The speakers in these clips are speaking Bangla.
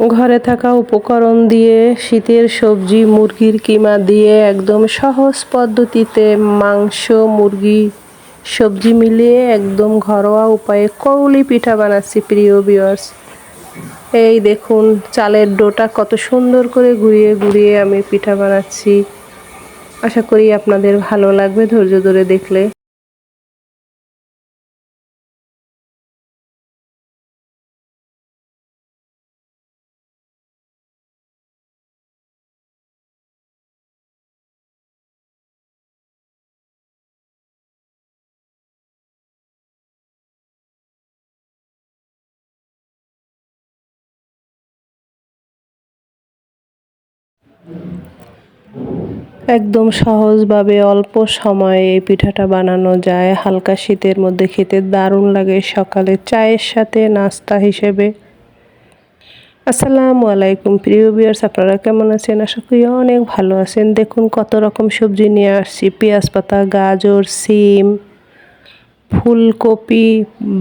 ঘরে থাকা উপকরণ দিয়ে শীতের সবজি, মুরগির কিমা দিয়ে একদম সহজ পদ্ধতিতে মাংস, মুরগি, সবজি মিলিয়ে একদম ঘরোয়া উপায়ে কৌলি পিঠা বানাচ্ছি প্রিয় বিয়ার্স এই দেখুন, চালের ডোটা কত সুন্দর করে ঘুরিয়ে ঘুরিয়ে আমি পিঠা বানাচ্ছি। আশা করি আপনাদের ভালো লাগবে ধৈর্য ধরে দেখলে। একদম সহজভাবে অল্প সময়ে এই পিঠাটা বানানো যায়। হালকা শীতের মধ্যে খেতে দারুণ লাগে সকালে চায়ের সাথে নাস্তা হিসেবে। আসসালামু আলাইকুম, প্রিয় বিয়ার্স আপনারা কেমন আছেন? আশা করি অনেক ভালো আছেন। দেখুন কত রকম সবজি নিয়ে আসছি। পেঁয়াজ পাতা, গাজর, সিম, ফুলকপি,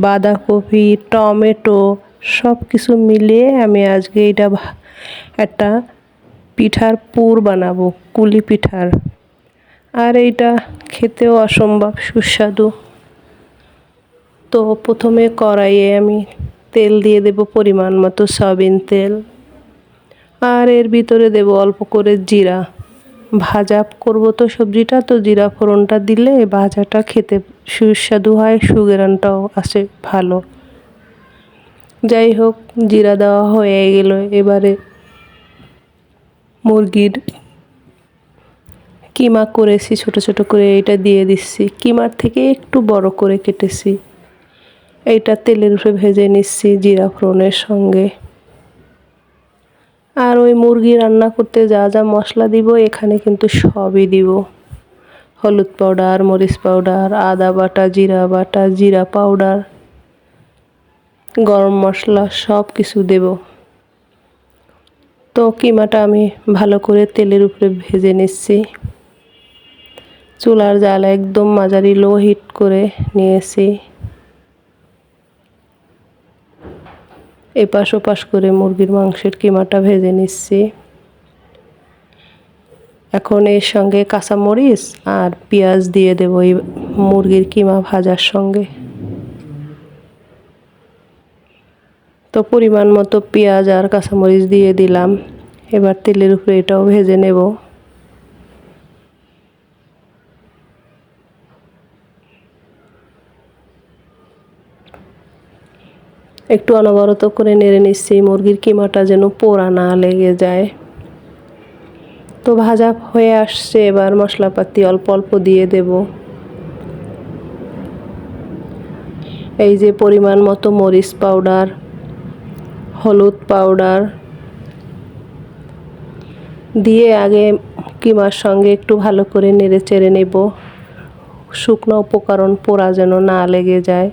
বাঁধাকপি, টমেটো সব কিছু মিলিয়ে আমি আজকে এটা একটা পিঠার পুর বানাবো, কুলি পিঠার। আর এইটা খেতেও অসম্ভব সুস্বাদু। তো প্রথমে কড়াইয়ে আমি তেল দিয়ে দেব পরিমাণ মতো সয়াবিন তেল। আর এর ভিতরে দেব অল্প করে জিরা। ভাজা করব তো সবজিটা, তো জিরা ফোড়নটা দিলে ভাজাটা খেতে সুস্বাদু হয় সুগেরানটাও আসে ভালো। যাই হোক, জিরা দেওয়া হয়ে গেল। এবারে মুরগির কিমা করেছি, ছোট ছোট করে এটা দিয়ে দিচ্ছি। কিমার থেকে একটু বড় করে কেটেছি। এইটা তেলের উপরে ভেজে নিচ্ছি জিরা ফোড়নের সঙ্গে। আর ওই মুরগি রান্না করতে যা যা মশলা দিব, এখানে কিন্তু সবই দিব। হলুদ পাউডার, মরিচ পাউডার, আদা বাটা, জিরা বাটা, জিরা পাউডার, গরম মশলা সব কিছু দেবো। তো কিমাটা আমি ভালো করে তেলের উপরে ভেজে নিচ্ছি। চুলার জাল একদম মাঝারি লো হিট করে নিয়েছি। এপাশ ওপাশ করে মুরগির মাংসের কিমাটা ভেজে নিচ্ছি। এখন এর সঙ্গে কাঁচামরিচ আর পেঁয়াজ দিয়ে দেব এই মুরগির কিমা ভাজার সঙ্গে। তো পরিমাণ মতো পেঁয়াজ আর কাঁচামরিচ দিয়ে দিলাম। এবার তেলের উপরে এটাও ভেজে নেব। একটু অনবরত করে নেড়ে নিচ্ছি, মুরগির কিমাটা যেন পোড়া না লেগে যায়। তো ভাজা হয়ে আসছে, এবার মশলাপাতি অল্প অল্প দিয়ে দেব। এই যে পরিমাণ মতো মরিচ পাউডার হলুদ পাউডার দিয়ে আগে কিমার সঙ্গে একটু ভালো করে নেড়ে চেড়ে নেব। শুকনো উপকরণ পোড়া যেন না লেগে যায়,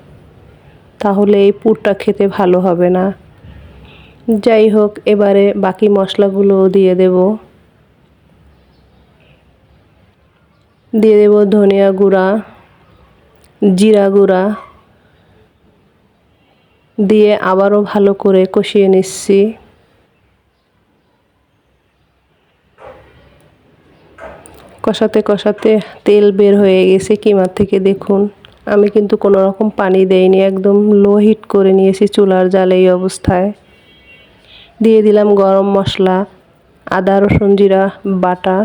তাহলে এই পুরটা খেতে ভালো হবে না। যাই হোক, এবারে বাকি মশলাগুলোও দিয়ে দেব। দিয়ে দেব ধনিয়া গুঁড়া, জিরা গুঁড়া দিয়ে আবারও ভালো করে কষিয়ে নিচ্ছি। কষাতে কষাতে তেল বের হয়ে গেছে কিমার থেকে, দেখুন। আমি কিন্তু কোনো রকম পানি দেইনি, একদম লো হিট করে নিয়েছি চুলার জালে এই অবস্থায়। দিয়ে দিলাম গরম মশলা, আদা, রসুন জিরা, বাটা।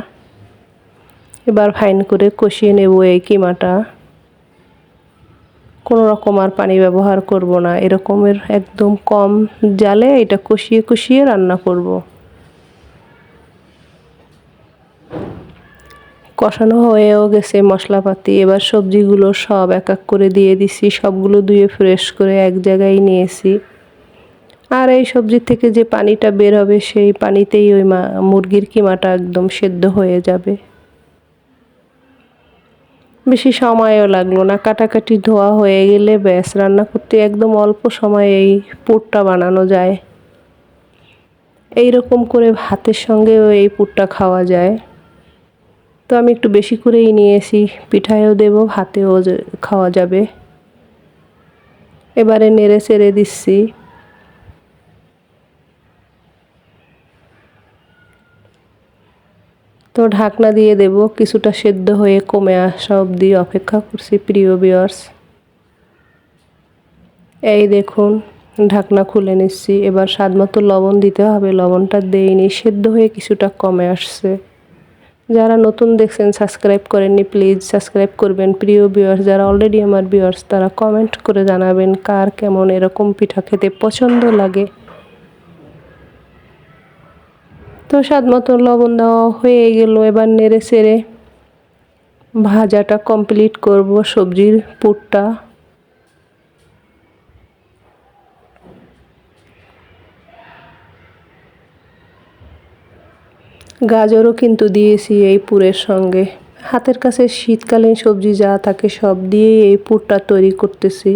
এবার ফাইন করে কষিয়ে নেব এই কিমাটা। কোনো রকম আর পানি ব্যবহার করব না। এরকমের একদম কম জালে এটা কষিয়ে কষিয়ে রান্না করব। কষানো হয়েও গেছে মশলাপাতি। এবার সবজিগুলো সব এক এক করে দিয়ে দিছি। সবগুলো ধুয়ে ফ্রেশ করে এক জায়গায় নিয়েছি। আর এই সবজির থেকে যে পানিটা বের হবে, সেই পানিতেই ওই মা মুরগির কিমাটা একদম সেদ্ধ হয়ে যাবে। বেশি সময়ও লাগল না। কাটাকাটি ধোয়া হয়ে গেলে ব্যাস, রান্না করতে একদম অল্প সময়ে এই পুরটা বানানো যায়। এই রকম করে ভাতের সঙ্গেও এই পুরটা খাওয়া যায়। তো আমি একটু বেশি করেই নিয়েছি, পিঠায়ও দেব, ভাতেও খাওয়া যাবে। এবারে নেড়ে চেড়ে দিচ্ছি। তো ঢাকনা দিয়ে দেব, কিছুটা সেদ্ধ হয়ে কমে আসা অবধি অপেক্ষা করছি প্রিয় বিয়ার্স এই দেখুন, ঢাকনা খুলে নিচ্ছি, এবার স্বাদ মতো লবণ দিতে হবে, লবণটা দেইনি, সেদ্ধ হয়ে কিছুটা কমে আসছে। যারা নতুন দেখছেন সাবস্ক্রাইব করেননি প্লিজ সাবস্ক্রাইব করবেন। প্রিয় বিয়ার্স যারা অলরেডি আমার বিয়ার্স তারা কমেন্ট করে জানাবেন কার কেমন এরকম পিঠা খেতে পছন্দ লাগে। তো স্বাদ মতো লবণ দেওয়া হয়ে গেল। এবার নেড়ে সেড়ে ভাজাটা কমপ্লিট করব সবজির পুরটা। গাজরও কিন্তু দিয়েছি এই পুরের সঙ্গে। হাতের কাছে শীতকালীন সবজি যা থাকে সব দিয়ে এই পুরটা তৈরি করতেছি।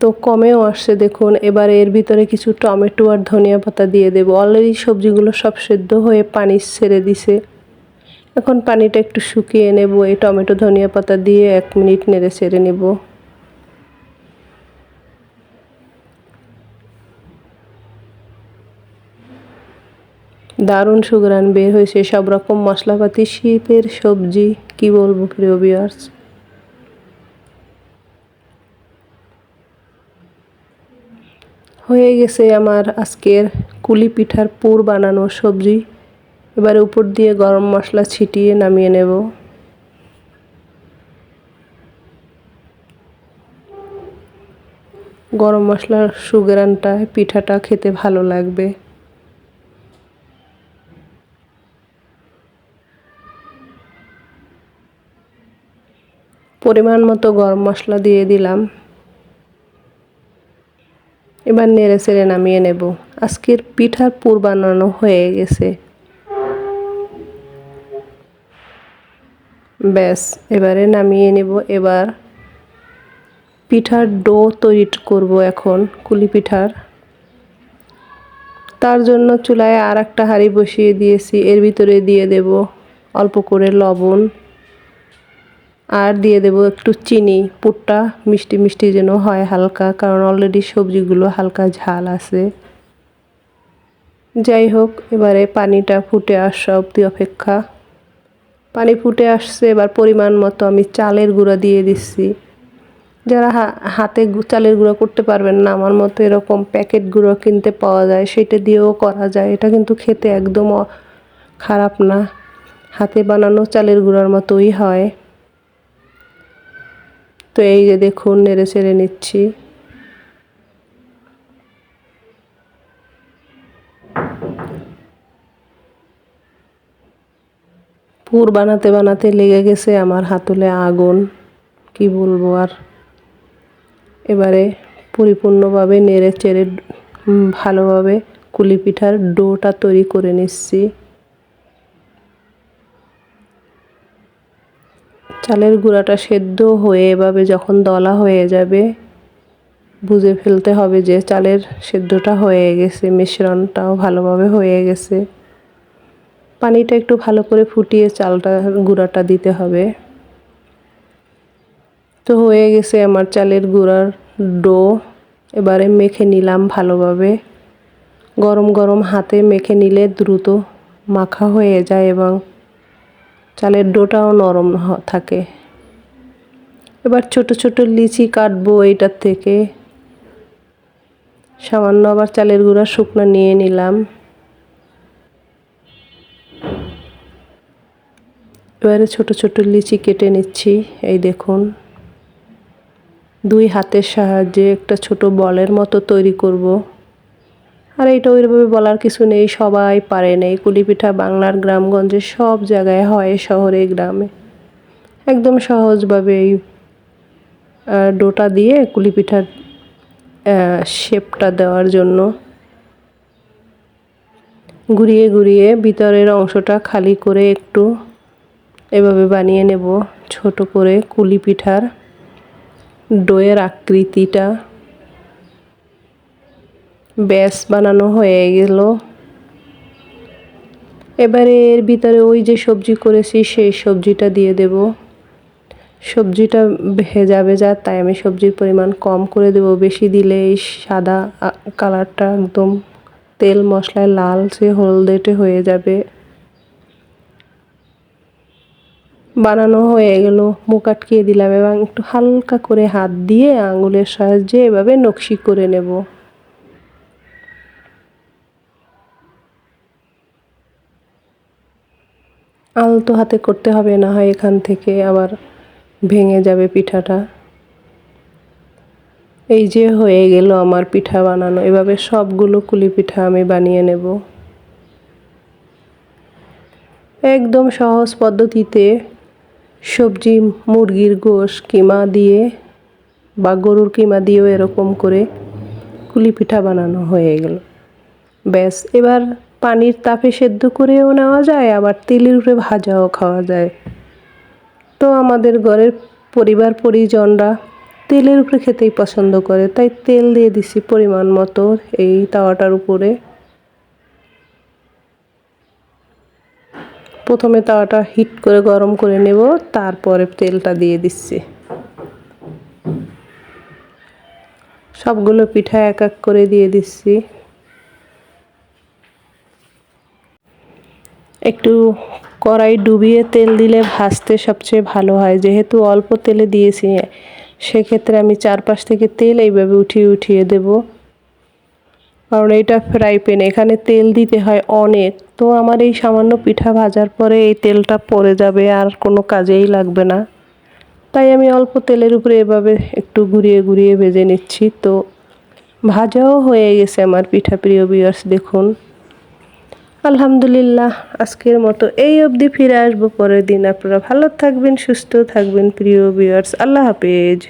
তো কমেও আসছে, দেখুন। এবার এর ভিতরে কিছু টমেটো আর ধনিয়া পাতা দিয়ে দেবো। অলরেডি সবজিগুলো সব সেদ্ধ হয়ে পানি ছেড়ে দিছে। এখন পানিটা একটু শুকিয়ে নেব। এই টমেটো, ধনিয়া পাতা দিয়ে এক মিনিট নেড়ে ছেড়ে নেব। দারুণ সুগ্রান বের হয়েছে। সব রকম মশলাপাতি, শীতের সবজি, কি বলব প্রিয় বিয়ার্স হয়ে গেছে আমার আজকের কুলি পিঠার পুর বানানো সবজি। এবারে উপর দিয়ে গরম মশলা ছিটিয়ে নামিয়ে নেব। গরম মশলার সুগেরানটায় পিঠাটা খেতে ভালো লাগবে। পরিমাণ মতো গরম মশলা দিয়ে দিলাম। এবার নেড়ে চেড়ে নামিয়ে নেব। আজকের পিঠার পুর বানানো হয়ে গেছে। ব্যাস, এবারে নামিয়ে নেব। এবার পিঠার ডো তৈরি করব এখন, কুলি পিঠার। তার জন্য চুলায় আর একটা হাঁড়ি বসিয়ে দিয়েছি। এর ভিতরে দিয়ে দেব অল্প করে লবণ। আর দিয়ে দেব একটু চিনি, পুরটা মিষ্টি মিষ্টি যেন হয় হালকা, কারণ অলরেডি সবজিগুলো হালকা ঝাল আছে। যাই হোক, এবারে পানিটা ফুটে আসা অব্দি অপেক্ষা। পানি ফুটে আসছে, এবার পরিমাণ মতো আমি চালের গুঁড়া দিয়ে দিচ্ছি। যারা হাতে চালের গুঁড়ো করতে পারবেন না, আমার মতো এরকম প্যাকেট গুঁড়ো কিনতে পাওয়া যায়, সেটা দিয়েও করা যায়। এটা কিন্তু খেতে একদম খারাপ না। হাতে বানানো চালের গুঁড়ার মতোই হয়। তো এই যে দেখুন, নেড়ে ছেড়ে নিচ্ছি। পুর বানাতে বানাতে লেগে গেছে আমার হাতুলে আগুন, কি বলব আর। এবারে পরিপূর্ণভাবে নেড়ে চেড়ে ভালোভাবে কুলি পিঠার ডোটা তৈরি করে নিচ্ছি। চালের গুঁড়াটা সেদ্ধ হয়ে এভাবে যখন দলা হয়ে যাবে, বুঝে ফেলতে হবে যে চালের সেদ্ধটা হয়ে গেছে, মিশ্রণটাও ভালোভাবে হয়ে গেছে। পানিটা একটু ভালো করে ফুটিয়ে চালটা, গুঁড়াটা দিতে হবে। তো হয়ে গেছে আমার চালের গুঁড়ার ডো। এবারে মেখে নিলাম ভালোভাবে। গরম গরম হাতে মেখে নিলে দ্রুত মাখা হয়ে যায় এবং চালের ডোটাও নরম থাকে। এবার ছোট ছোট লিচি কাটবো এইটার থেকে। সামান্য আবার চালের গুঁড়া শুকনো নিয়ে নিলাম। এবারে ছোট ছোট লিচি কেটে নিচ্ছি, এই দেখুন। দুই হাতের সাহায্যে একটা ছোট বলের মতো তৈরি করব। আর এইটা ওইভাবে বলার কিছু নেই, সবাই পারে নেই কুলিপিঠা বাংলার গ্রামগঞ্জে সব জায়গায় হয়, শহরে, গ্রামে। একদম সহজভাবে এই ডোটা দিয়ে কুলি পিঠার শেপটা দেওয়ার জন্য ঘুরিয়ে ঘুরিয়ে ভিতরের অংশটা খালি করে একটু এভাবে বানিয়ে নেব। ছোট করে কুলি পিঠার ডোয়ের আকৃতিটা। ব্যাস বানানো হয়ে গেল। এবারে এর ভিতরে ওই যে সবজি করেছি, সেই সবজিটা দিয়ে দেব। সবজিটা ভেজা ভেজা, তাই আমি সবজির পরিমাণ কম করে দেব। বেশি দিলে এই সাদা কালারটা একদম তেল মশলায় লালচে হলদেটে হয়ে যাবে। বানানো হয়ে গেল। মুখ আটকিয়ে দিলাম এবং একটু হালকা করে হাত দিয়ে আঙুলের সাহায্যে এভাবে নকশি করে নেব। আলতো হাতে করতে হবে, না হয় এখান থেকে আবার ভেঙে যাবে পিঠাটা। এই যে হয়ে গেল আমার পিঠা বানানো, এভাবে সবগুলো কুলি পিঠা আমি বানিয়ে নেব। একদম সহজ পদ্ধতিতে সবজি, মুরগির গোশ কিমা দিয়ে বা গরুর কিমা দিয়েও এরকম করে কুলি পিঠা বানানো হয়ে গেল। ব্যাস, এবার পানির তাপে সেদ্ধ করেও নেওয়া যায়, আবার তেলের উপরে ভাজাও খাওয়া যায়। তো আমাদের ঘরের পরিবার পরিজনরা তেলের উপরে খেতেই পছন্দ করে, তাই তেল দিয়ে দিছি পরিমাণ মতো এই তাওয়াটার উপরে। প্রথমে তাওয়াটা হিট করে গরম করে নেব, তারপরে তেলটা দিয়ে দিচ্ছি। সবগুলো পিঠা এক এক করে দিয়ে দিচ্ছি। একটু কড়াই ডুবিয়ে তেল দিলে ভাজতে সবচেয়ে ভালো হয়। যেহেতু অল্প তেলে দিয়েছি, সেক্ষেত্রে আমি চারপাশ থেকে তেল এইভাবে উঠিয়ে উঠিয়ে দেব। কারণ এটা ফ্রাই প্যান এখানে তেল দিতে হয় অনেক। তো আমার এই সামান্য পিঠা ভাজার পরে এই তেলটা পড়ে যাবে, আর কোনো কাজেই লাগবে না। তাই আমি অল্প তেলের উপরে এভাবে একটু ঘুরিয়ে ঘুরিয়ে ভেজে নিচ্ছি। তো ভাজাও হয়ে গেছে আমার পিঠা, প্রিয় বিয়ার্স দেখুন। আলহামদুলিল্লাহ, আজকের মতো এই অবধি ফিরে আসব পরের দিন। আপনারা ভালো থাকবেন, সুস্থ থাকবেন, প্রিয় বিয়ার্স আল্লাহ হাফেজ।